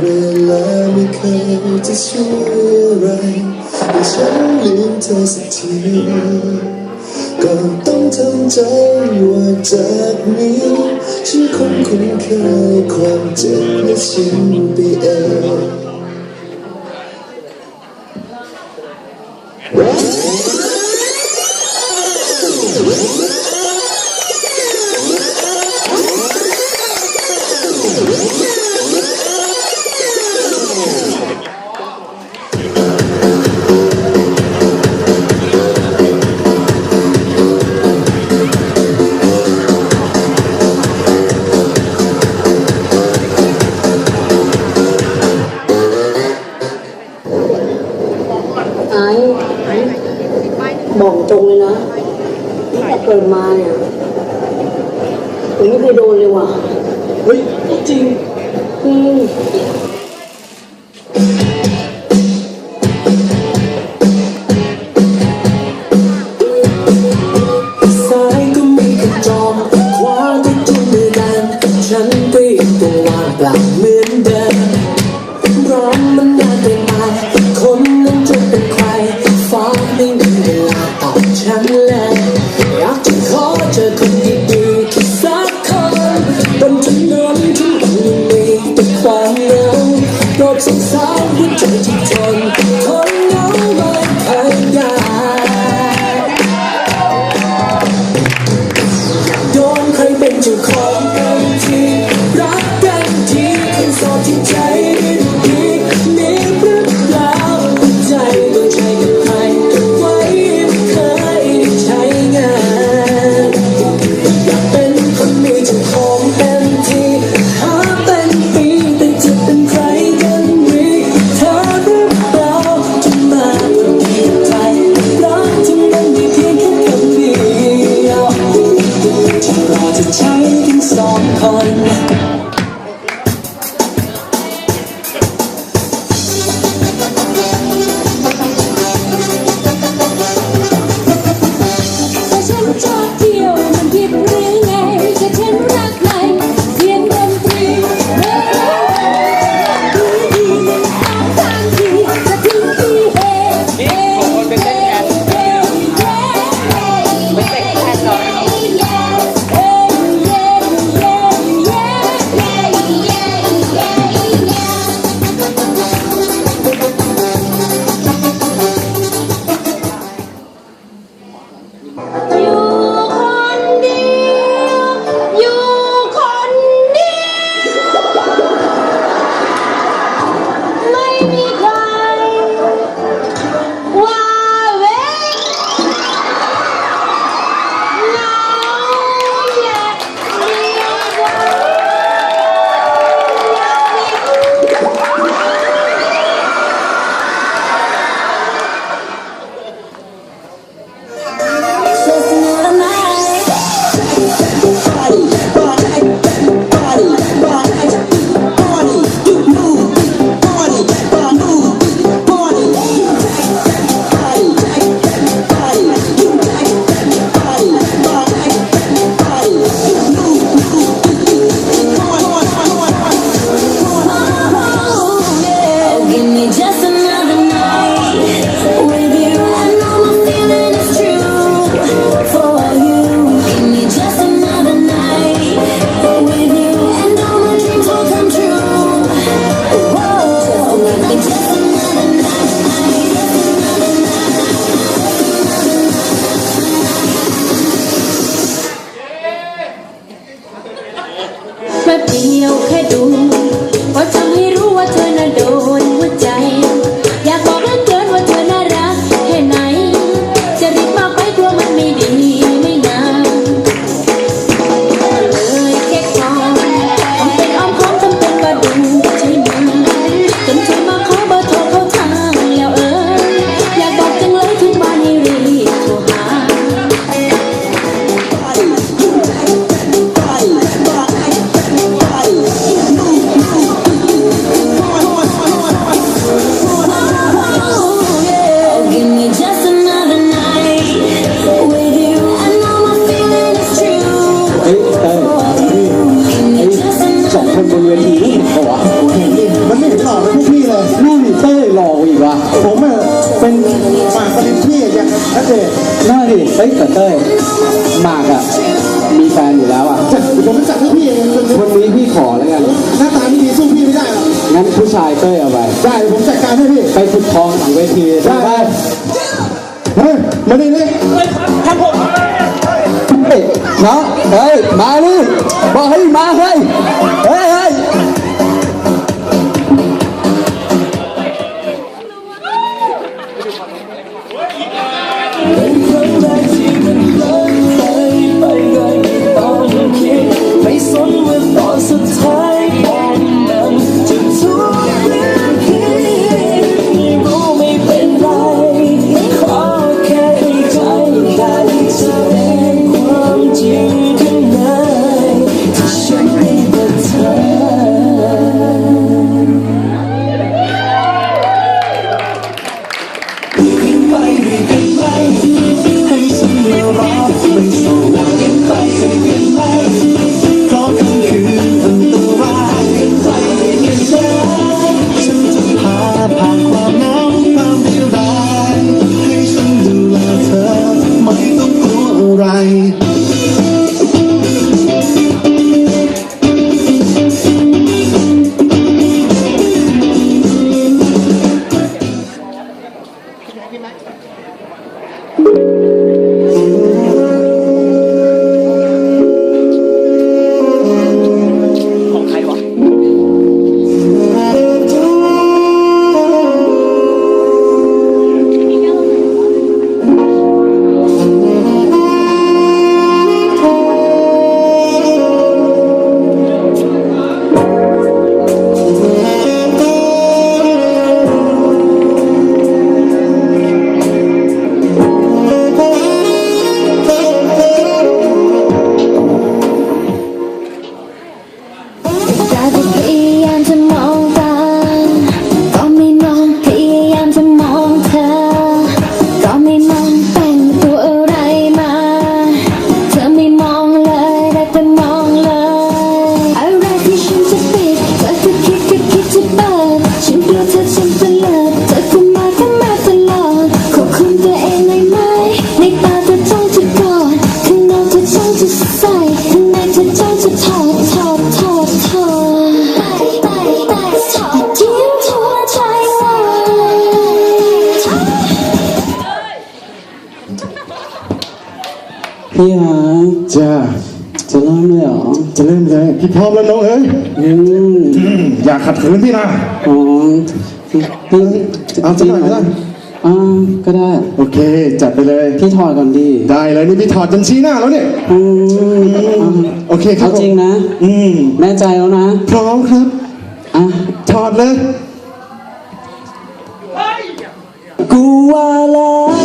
เวลาไม่เคยจะช่วยอะไรให้ฉันลืมเธอสักทีก็ต้องทำใจว่าจากนี้ฉันคงคุ้นเคยความเจ็บและชินไปเอง มาเนี่ยผมไม่เคยโดนเลยว่ะ เฮ้ยจริง Don't เต้ยมากอะมีแฟนอยู่แล้วอะผมรู้จัดให้พี่เองเป็นคนวันนี้พี่ขอแล้วกัน หน้าตาไม่ดีสู้พี่ไม่ได้หรอกงั้นผู้ชายเต้ยเอาไป ได้ผมจัดการให้พี่ ไปฝุดทองหลังเวทีได้ไหเฮ้ยมาดินี่เฮ้ยมาเฮ้ย มาดิบอกให้มาเฮ้ยเฮ้ย พี่ฮะจ้าจะเริ่มเลยเหรอจะเริ่มเลยพี่พร้อมแล้วน้องเอ้ยอืมอย่าขัดขืนพี่นะอ๋อพี่เอาจักหน่อยนะอ่าก็ได้ โอเค จัดไปเลย พี่ถอดก่อนดี ได้เลยนี่พี่ถอดจนชี้หน้าแล้วเนี่ยอืมโอเคครับจริงนะ อืมแน่ใจแล้วนะ พร้อมครับอะถอดเลย กูว่าแล้ว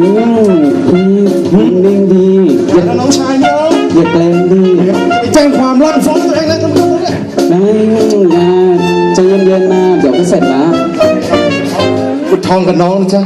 คุณคุณเล่งดีอย่าย่าน้องชายเนาะอย่าแกล้งดีไปแจ้งความรับฟ้องตัวเองเลยทั้งคู่เนี่ยนะนะใจเย็นๆนะเดี๋ยวก็เสร็จละกุดทองกับน้องนะจ๊ะ